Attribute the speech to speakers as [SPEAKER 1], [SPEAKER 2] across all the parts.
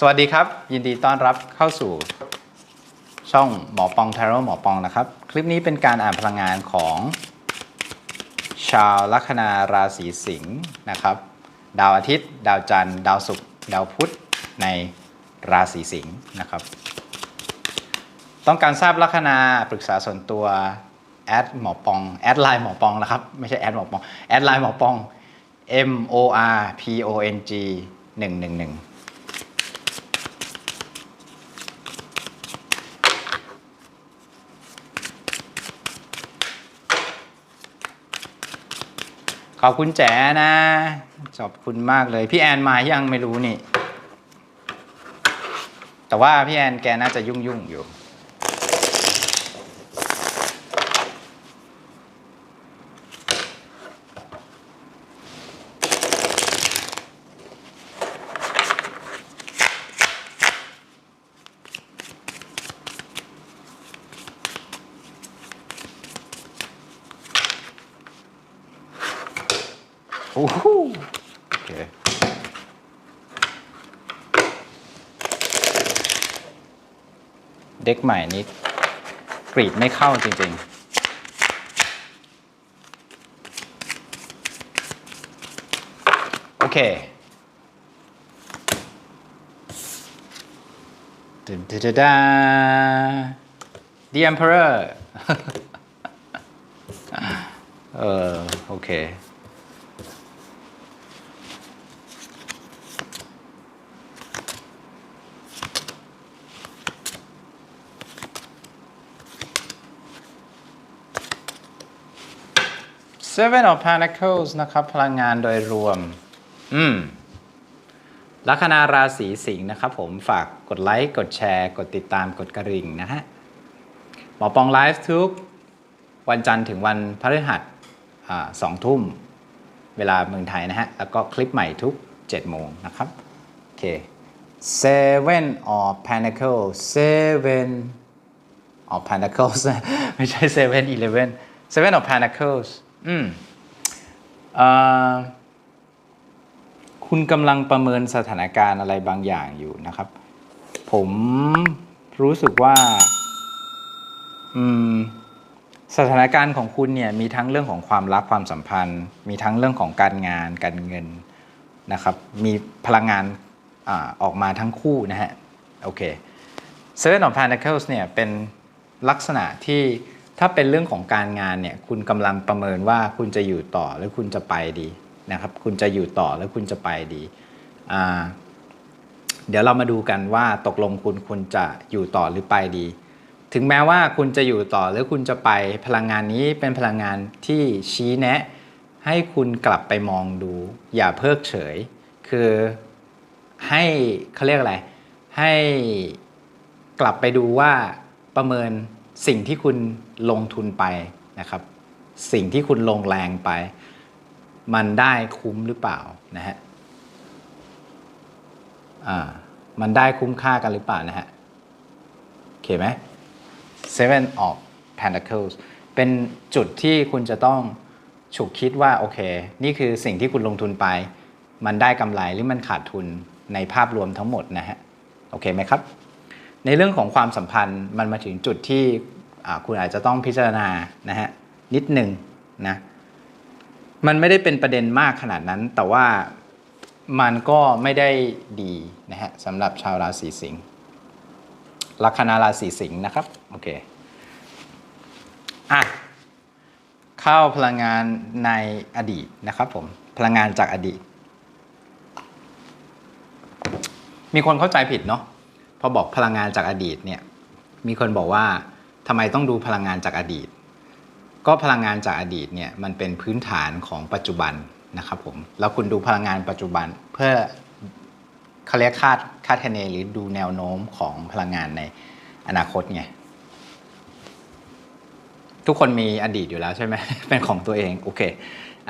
[SPEAKER 1] สวัสดีครับ ยินดีต้อนรับเข้าสู่ช่องหมอปองทาโร่หมอปองนะครับ คลิปนี้เป็นการอ่านพลังงานของ ชาวลัคนาราศีสิงห์นะครับ ดาวอาทิตย์ ดาวจันทร์ ดาวศุกร์ดาวพุธในราศีสิงห์นะครับ ต้องการทราบลัคนาปรึกษาส่วนตัวแอดหมอปองแอดไลน์หมอปองนะครับ ไม่ใช่แอดหมอปองแอดไลน์หมอปอง M O R P O N G 111 ขอบคุณแจ๋นะ ขอบคุณมากเลย พี่แอนมายังไม่รู้นี่ แต่ว่าพี่แอนแกน่าจะยุ่งยุ่งๆอยู่ โอ้โหโอเคเด็กใหม่นี้กรีดไม่เข้าจริงๆโอเคดึนดาดา The Emperor เออโอเค Seven of Pentacles นะครับ พลังงานโดยรวม อืมลัคนาราศีสิงห์นะครับผมฝากกดไลค์ กดแชร์ กดติดตามกดกระดิ่งนะฮะ หมอปองไลฟ์ทุก วันจันทร์ถึงวันพฤหัสสองทุ่ม เวลาเมืองไทยนะฮะ แล้วก็คลิปใหม่ทุก 7 โมงนะครับ โอเค Seven of Pentacles Seven of Pentacles ไม่ใช่ Seven Eleven Seven of Pentacles อืมอคุณกำลังประเมินสถานการณ์อะไรบางอย่างอยู่นะครับ ผมรู้สึกว่าอืมสถานการณ์ของคุณเนี่ยมีทั้งเรื่องของความรักความสัมพันธ์ มีทั้งเรื่องของการงานการเงินนะครับ มีพลังงานอออกมาทั้งคู่นะฮะโอเค Seven of Pentacles เนี่ยเป็นลักษณะที่ ถ้าเป็นเรื่องของการงานเนี่ยคุณกำลังประเมินว่าคุณจะอยู่ต่อหรือคุณจะไปดีนะครับ คุณจะอยู่ต่อหรือคุณจะไปดีเดี๋ยวเรามาดูกันว่าตกลงคุณคุณจะอยู่ต่อหรือไปดี ถึงแม้ว่าคุณจะอยู่ต่อหรือคุณจะไปพลังงานนี้เป็นพลังงานที่ชี้แนะ ให้คุณกลับไปมองดู อย่าเพิกเฉย คือให้เขาเรียกอะไรให้กลับไปดูว่าประเมิน สิ่งที่คุณลงทุนไปนะครับ สิ่งที่คุณลงแรงไป มันได้คุ้มหรือเปล่านะฮะอ่ามันได้คุ้มค่ากันหรือเปล่านะฮะโอเคไหม Seven of Pentacles เป็นจุดที่คุณจะต้องฉุกคิดว่าโอเค นี่คือสิ่งที่คุณลงทุนไป มันได้กำไรหรือมันขาดทุนในภาพรวมทั้งหมดนะฮะ โอเคไหมครับ ในเรื่องของความสัมพันธ์มันมาถึงจุดที่คุณอาจจะต้องพิจารณานะฮะนิดหนึ่งนะมันไม่ได้เป็นประเด็นมากขนาดนั้น แต่ว่ามันก็ไม่ได้ดีนะฮะสำหรับชาวราศีสิงห์ลัคนาราศีสิงห์นะครับโอเคอะเข้าพลังงานในอดีตนะครับผมพลังงานจากอดีต มีคนเข้าใจผิดเนาะ พอบอกพลังงานจากอดีตเนี่ยมีคนบอกว่าทำไมต้องดูพลังงานจากอดีต ก็พลังงานจากอดีตเนี่ยมันเป็นพื้นฐานของปัจจุบันนะครับผมแล้วคุณดูพลังงานปัจจุบันเพื่อเขาเรียกคาดคาดคะเนหรือดูแนวโน้มของพลังงานในอนาคตไงทุกคนมีอดีตอยู่แล้วใช่ไหมเป็นของตัวเองโอเค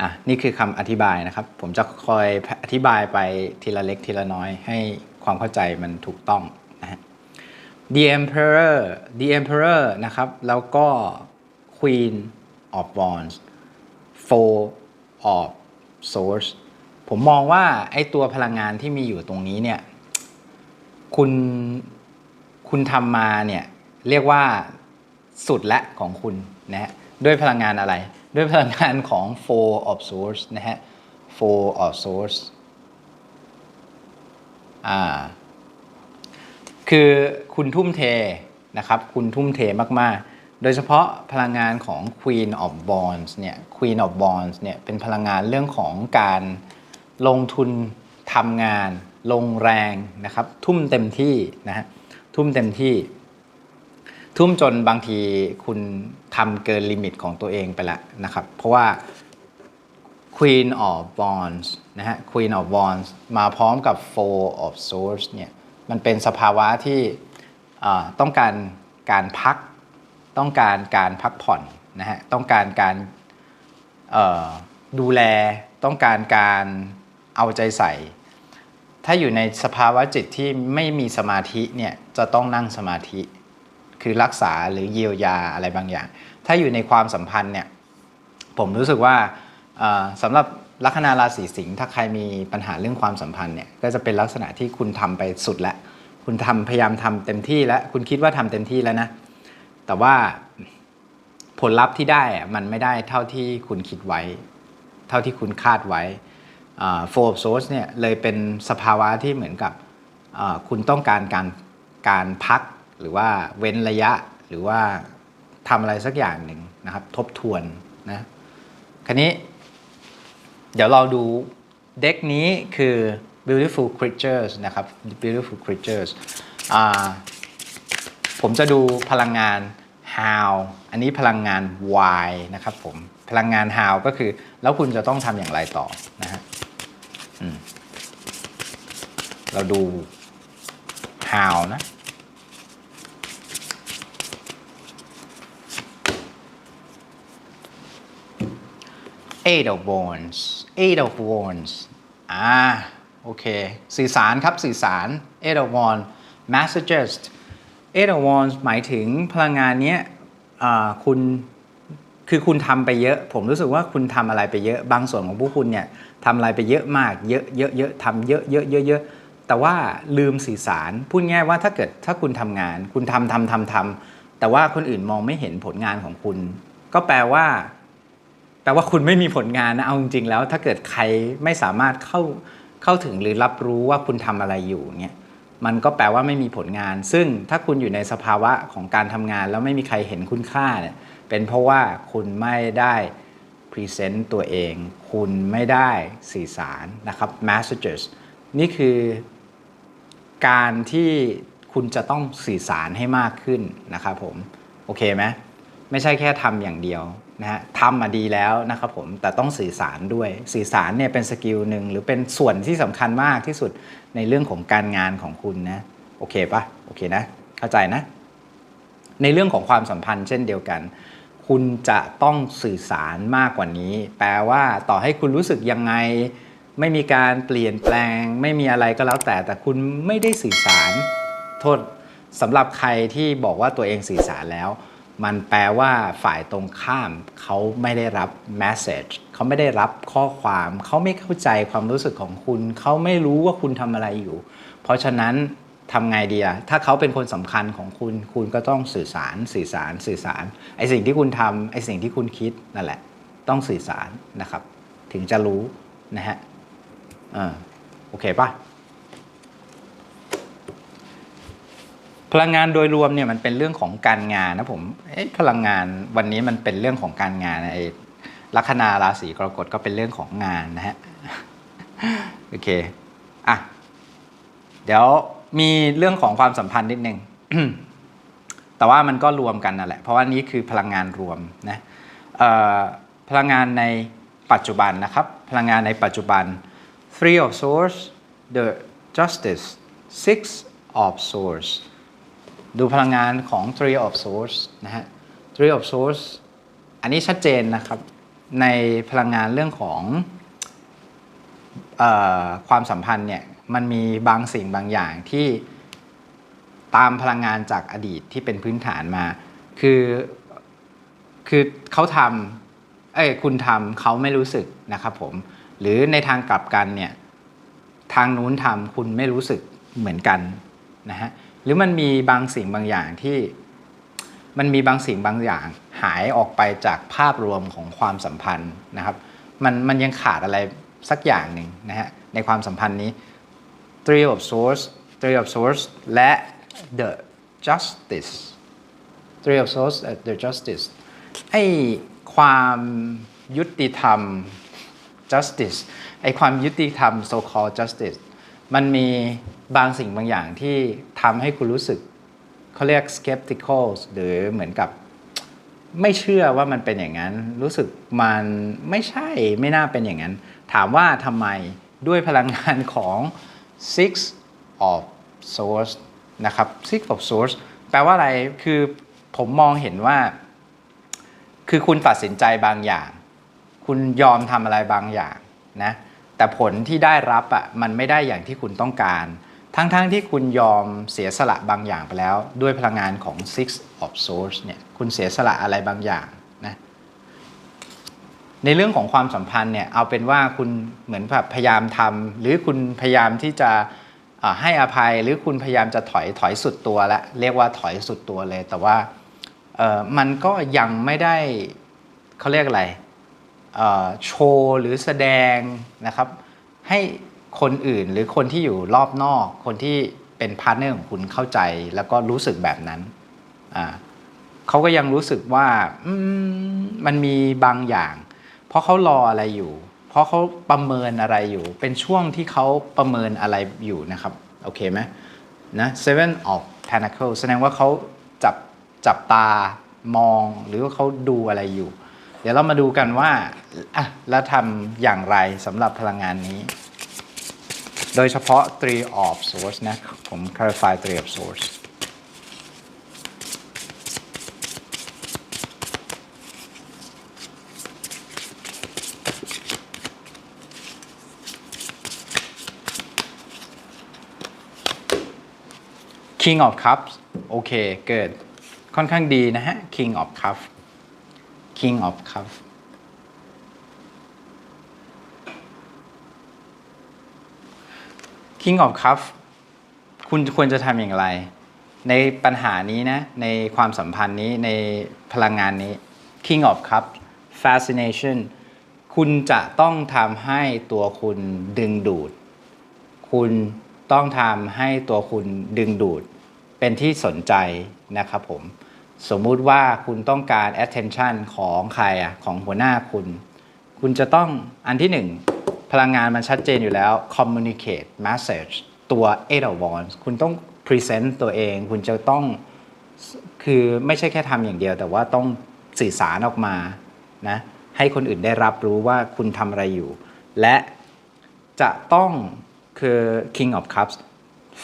[SPEAKER 1] อะนี่คือคำอธิบายนะครับ ผมจะคอยอธิบายไปทีละเล็กทีละน้อยให้ความเข้าใจมันถูกต้อง The Emperor The Emperor นะครับ แล้วก็ Queen of Wands Four of Swords ผมมองว่าไอ้ตัวพลังงานที่มีอยู่ตรงนี้เนี่ย คุณคุณทำมาเนี่ย เรียกว่าสุดละของคุณนะฮะด้วยพลังงานอะไร ด้วยพลังงานของ four of swords นะฮะ four of swords อ่า คือคุณทุ่มเทนะครับคุณทุ่มเทมากๆ โดยเฉพาะพลังงานของ Queen of Wands เนี่ย Queen of Wands เนี่ยเป็นพลังงานเรื่องของการลงทุนทำงาน ลงแรงนะครับ ทุ่มเต็มที่นะฮะทุ่มเต็มที่ ทุ่มจนบางทีคุณทำเกินลิมิตของตัวเองไปล้วนะครับ เพราะว่า Queen of Wands นะฮะ Queen of Wands มาพร้อมกับ Four of Swords เนี่ย มันเป็นสภาวะที่ต้องการการพัก ต้องการการพักผ่อนนะฮะต้องการการดูแลต้องการการเอาใจใส่ ถ้าอยู่ในสภาวะจิตที่ไม่มีสมาธิเนี่ยจะต้องนั่งสมาธิ คือรักษาหรือเยียวยาอะไรบางอย่าง ถ้าอยู่ในความสัมพันธ์เนี่ยผมรู้สึกว่าสำหรับ ลัคนาราศีสิงห์ถ้าใครมีปัญหาเรื่องความสัมพันธ์เนี่ยก็จะเป็นลักษณะที่คุณทำไปสุดแล้วคุณทำพยายามทำเต็มที่แล้วคุณคิดว่าทำเต็มที่แล้วนะ แต่ว่าผลลัพธ์ที่ได้อะมันไม่ได้เท่าที่คุณคิดไว้ เท่าที่คุณคาดไว้โฟร์โซสเนี่ยเลยเป็นสภาวะที่เหมือนกับคุณต้องการการการพักหรือว่าเว้นระยะหรือว่าทำอะไรสักอย่างหนึ่งนะครับ ทบทวนนะคันนี้ เดี๋ยวเราดูเด็กนี้คือ beautiful creatures นะครับ beautiful creatures ผมจะดูพลังงาน how อันนี้พลังงาน why นะครับผม พลังงาน how ก็คือ แล้วคุณจะต้องทำอย่างไรต่อนะฮะเราดู how นะ eight of wands eight of wands อ่าโอเค สื่อสารครับสื่อสาร eight of wands messages eight of wands หมายถึงพลังงานเนี้ยคุณคือคุณทำไปเยอะ ผมรู้สึกว่าคุณทำอะไรไปเยอะ บางส่วนของพวกคุณเนี่ยทำอะไรไปเยอะมาก เยอะเยอะเยอะทำเยอะเยอะเยอะเยอะแต่ว่าลืมสื่อสาร พูดง่ายว่าถ้าเกิดถ้าคุณทำงาน คุณทำทำทำทำแต่ว่าคนอื่นมองไม่เห็นผลงานของคุณ ก็แปลว่า ลว่าคุณไม่มีผลงานนะเอาจริงๆแล้ว ถ้าเกิดใครไม่สามารถเข้าเข้าถึงหรือรับรู้ว่าคุณทำอะไรอยู่เนี่ยมันก็แปลว่าไม่มีผลงาน ซึ่งถ้าคุณอยู่ในสภาวะของการทำงาน แล้วไม่มีใครเห็นคุณค่าเนี่ยเป็นเพราะว่าคุณไม่ได้พรีเซนต์ตัวเอง คุณไม่ได้สื่อสารนะครับ messages นี่คือการที่คุณจะต้องสื่อสารให้มากขึ้นนะครับผม โอเคไหมไม่ใช่แค่ทำอย่างเดียว นะฮะทำมาดีแล้วนะครับผมแต่ต้องสื่อสารด้วย สื่อสารเนี่ยเป็นสกิลหนึ่งหรือเป็นส่วนที่สำคัญมากที่สุดในเรื่องของการงานของคุณนะโอเคปะโอเคนะ เข้าใจนะ ในเรื่องของความสัมพันธ์เช่นเดียวกัน คุณจะต้องสื่อสารมากกว่านี้ แปลว่าต่อให้คุณรู้สึกยังไง ไม่มีการเปลี่ยนแปลง ไม่มีอะไรก็แล้วแต่ แต่คุณไม่ได้สื่อสารโทษสำหรับใครที่บอกว่าตัวเองสื่อสารแล้ว มันแปลว่าฝ่ายตรงข้ามเขาไม่ได้รับ message เขาไม่ได้รับข้อความ เขาไม่เข้าใจความรู้สึกของคุณ เขาไม่รู้ว่าคุณทำอะไรอยู่ เพราะฉะนั้นทำไงดีอะถ้าเขาเป็นคนสำคัญของคุณ คุณก็ต้องสื่อสาร สื่อสาร สื่อสาร ไอสิ่งที่คุณทำไอสิ่งที่คุณคิดนั่นแหละ ต้องสื่อสารนะครับ ถึงจะรู้นะฮะอ่าโอเคปะ พลังงานโดยรวมเนี่ยมันเป็นเรื่องของการงานนะผมพลังงานวันนี้มันเป็นเรื่องของการงานนะไอ้ลัคนาราศีกรกฎก็เป็นเรื่องของงานนะฮะโอเคอะเดี๋ยวมีเรื่องของความสัมพันธ์นิดนึงแต่ว่ามันก็รวมกันนั่นแหละ เพราะว่านี้คือพลังงานรวมนะพลังงานในปัจจุบันนะครับ พลังงานในปัจจุบัน three of swords the justice six of swords ดูพลังงานของ tree of Swords นะฮะ tree of Swords อันนี้ชัดเจนนะครับในพลังงานเรื่องของออความสัมพันธ์เนี่ยมันมีบางสิ่งบางอย่างที่ตามพลังงานจากอดีตที่เป็นพื้นฐานมา คือคือเขาทำเอ้ยคุณทำเขาไม่รู้สึกนะครับผม หรือในทางกลับกันเนี่ยทางนู้นทำคุณไม่รู้สึกเหมือนกันนะฮะ รือมันมีบางสิ่งบางอย่างที่มันมีบางสิ่งบางอย่าง หายออกไปจากภาพรวมของความสัมพันธ์นะครับ มันมันยังขาดอะไรสักอย่างหนึ่งนะฮะในความสัมพันธ์นี้ three of swords three of swords และ the justice three of swords the justice ไอความยุติธรรม justice ไอความยุติธรรม so called justice มันมีบางสิ่งบางอย่างที่ทำให้คุณรู้สึกเขาเรียก skeptical หรือเหมือนกับไม่เชื่อว่ามันเป็นอย่างนั้น รู้สึกมันไม่ใช่ไม่น่าเป็นอย่างนั้น ถามว่าทำไมด้วยพลังงานของ six of swords นะครับ six of swords แปลว่าอะไรคือผมมองเห็นว่า คือคุณตัดสินใจบางอย่าง คุณยอมทำอะไรบางอย่างนะ แต่ผลที่ได้รับอะ่ะมันไม่ได้อย่างที่คุณต้องการ ทั้งๆทที่คุณยอมเสียสละบางอย่างไปแล้ว ด้วยพลังงานของ six of swords เนี่ยคุณเสียสละอะไรบางอย่างนะในเรื่องของความสัมพันธ์เนี่ยเอาเป็นว่าคุณเหมือนแบบพยายามทำหรือคุณพยายามที่จะให้อภัยหรือคุณพยายามจะถอยถอยสุดตัวแล้วเรียกว่าถอยสุดตัวเลย แต่ว่ามันก็ยังไม่ได้เขาเรียกอะไร โชว์หรือแสดงนะครับให้คนอื่นหรือคนที่อยู่รอบนอก คนที่เป็นพาร์ทเนอร์ของคุณเข้าใจ แล้วก็รู้สึกแบบนั้นเขาก็ยังรู้สึกว่ามมันมีบางอย่าง เพราะเขารออะไรอยู่ เพราะเขาประเมินอะไรอยู่ เป็นช่วงที่เขาประเมินอะไรอยู่นะครับ โอเคไหมนะ seven of pentacles แสดงว่าเขาจับจับตามองหรือว่าเขาดูอะไรอยู่ เดี๋ยวเรามาดูกันว่าอะแล้วทำอย่างไรสำหรับพลังงานนี้ โดยเฉพาะ three of swords นะ ผม clarify three of swords King of Cups โอเค เกิดค่อนข้างดีนะฮะ King of Cups King of cup King of cup คุณควรจะทำอย่างไร ในปัญหานี้นะ ในความสัมพันธ์นี้ในพลังงานนี้ King of cup fascination คุณจะต้องทำให้ตัวคุณดึงดูด คุณต้องทำให้ตัวคุณดึงดูด เป็นที่สนใจนะครับผม สมมุติว่าคุณต้องการ attention ของใครอะของหัวหน้าคุณ คุณจะต้องอันที่หนึ่งพลังงานมันชัดเจนอยู่แล้ว communicate message ตัว eight of wands คุณต้อง present ตัวเอง คุณจะต้องคือไม่ใช่แค่ทำอย่างเดียว แต่ว่าต้องสื่อสารออกมานะให้คนอื่นได้รับรู้ว่าคุณทำอะไรอยู่ และจะต้องคือ King of Cups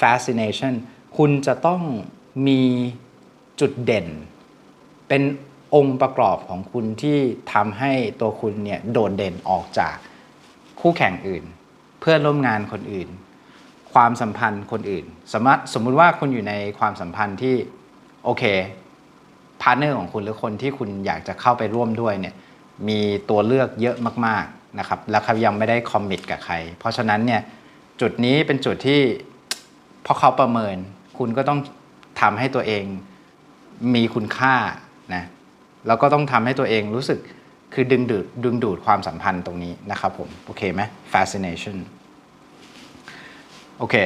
[SPEAKER 1] fascination คุณจะต้องมี จุดเด่น เป็นองค์ประกอบของคุณที่ทำให้ตัวคุณเนี่ยโดดเด่นออกจากคู่แข่งอื่น เพื่อนร่วมงานคนอื่น ความสัมพันธ์คนอื่น สมมติสมมติว่าคุณอยู่ในความสัมพันธ์ที่โอเคพาร์เนอร์ของคุณหรือคนที่คุณอยากจะเข้าไปร่วมด้วยเนี่ยมีตัวเลือกเยอะมากๆนะครับแล้วเขายังไม่ได้คอมมิตกับใคร เพราะฉะนั้นเนี่ยจุดนี้เป็นจุดที่พอเขาประเมิน คุณก็ต้องทำให้ตัวเอง มีคุณค่านะแล้วก็ต้องทำให้ตัวเองรู้สึกคือดึงดูดดึงดูดความสัมพันธ์ตรงนี้นะครับผม โอเคไหม fascination โอเค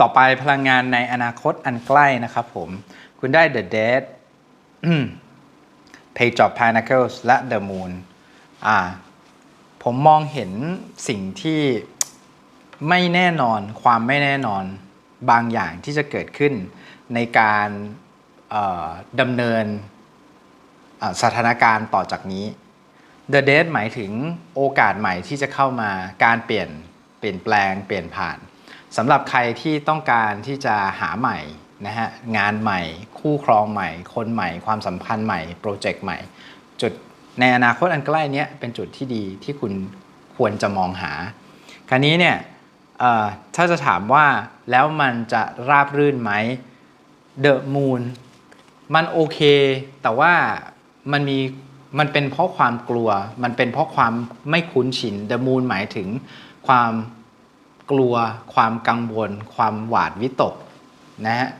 [SPEAKER 1] ต่อไปพลังงานในอนาคตอันใกล้นะครับผม คุณได้ the dead page of pentacles และ the moon อ่า ผมมองเห็นสิ่งที่ไม่แน่นอนความไม่แน่นอน บางอย่างที่จะเกิดขึ้นในการดำเนินสถานการณ์ต่อจากนี้ The Dead หมายถึงโอกาสใหม่ที่จะเข้ามาการเปลี่ยนเปลี่ยนแปลง เปลี่ยนผ่านสำหรับใครที่ต้องการที่จะหาใหม่นะฮะงานใหม่ คู่ครองใหม่ คนใหม่ ความสัมพันธ์ใหม่ โปรเจกต์ใหม่ จุดในอนาคตอันใกล้นี้เป็นจุดที่ดีที่คุณควรจะมองหา คราวนี้เนี่ย ถ้าจะถามว่าแล้วมันจะราบรื่นไหม The Moon มันโอเค แต่ว่ามันมีมันเป็นเพราะความกลัว มันเป็นเพราะความไม่คุ้นชิน The Moon หมายถึงความกลัว ความกังวล ความหวาดวิตกนะฮะ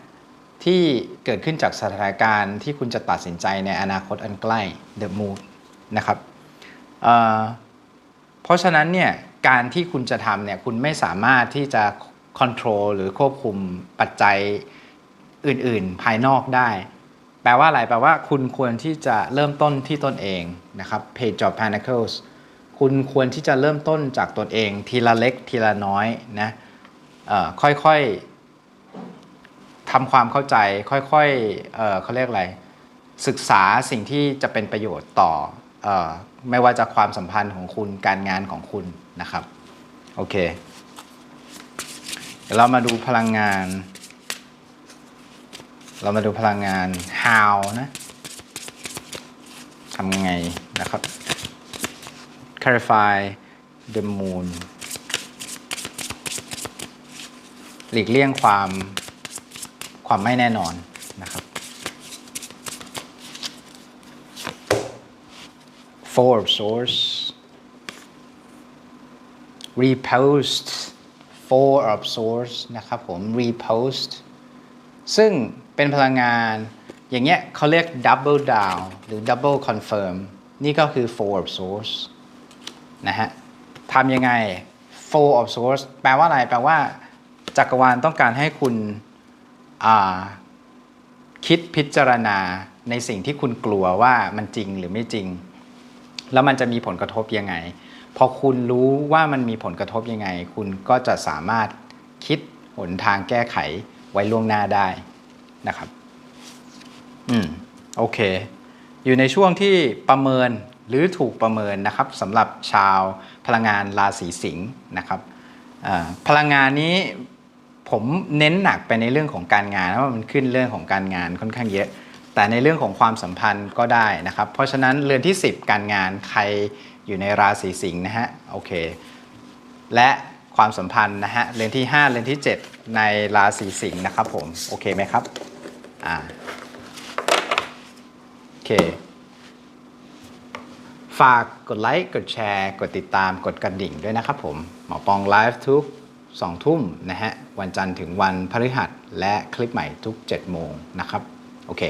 [SPEAKER 1] ที่เกิดขึ้นจากสถานการณ์ที่คุณจะตัดสินใจในอนาคตอันใกล้ The Mood นะครับเเพราะฉะนั้นเนี่ย การที่คุณจะทำเนี่ยคุณไม่สามารถที่จะ control หรือควบคุมปัจจัยอื่นๆ ภายนอกได้ แปลว่าอะไรแปลว่าคุณควรที่จะเริ่มต้นที่ตนเองนะครับ Page of Pentacles คุณควรที่จะเริ่มต้นจากตนเอง ทีละเล็กทีละน้อยนะค่อยๆทำความเข้าใจ ค่อยๆเอเขาเรียกอะไร ศึกษาสิ่งที่จะเป็นประโยชน์ต่ออ ไม่ว่าจะความสัมพันธ์ของคุณการงานของคุณนะครับ โอเค เดี๋ยวเรามาดูพลังงาน เรามาดูพลังงาน how นะทำไงนะครับ clarify the moon หลีกเลี่ยงความความไม่แน่นอนนะครับ four of swords repost four of swords นะครับผม repost ซึ่งเป็นพลังงานอย่างเงี้ยเขาเรียก double down หรือ double confirm นี่ก็คือ four of swords นะฮะทำยังไง four of swords แปลว่าอะไร แปลว่า จักรวาลต้องการให้คุณคิดพิจารณาในสิ่งที่คุณกลัวว่ามันจริงหรือไม่จริง แล้วมันจะมีผลกระทบยังไง พอคุณรู้ว่ามันมีผลกระทบยังไง คุณก็จะสามารถคิดหนทางแก้ไขไว้ล่วงหน้าได้นะครับ อืม โอเค อยู่ในช่วงที่ประเมินหรือถูกประเมินนะครับสำหรับชาวพลังงานราศีสิงห์นะครับพลังงานนี้ผมเน้นหนักไปในเรื่องของการงานเพราะมันขึ้นเรื่องของการงานค่อนข้างเยอะ แต่ในเรื่องของความสัมพันธ์ก็ได้นะครับ เพราะฉะนั้นเรือนที่ 10 การงานใครอยู่ในราศีสิงห์นะฮะโอเค และความสัมพันธ์นะฮะเรือนที่ 5 เรือนที่ 7 ในราศีสิงห์นะครับผมโอเคไหมครับอ่าโอเคฝากกดไลค์ กดแชร์ กดติดตาม กดกระดิ่งด้วยนะครับผม หมอปองไลฟ์ทุก 2 ทุ่มนะฮะ วันจันทร์ถึงวันพฤหัส และคลิปใหม่ทุก 7 โมงนะครับ โอเค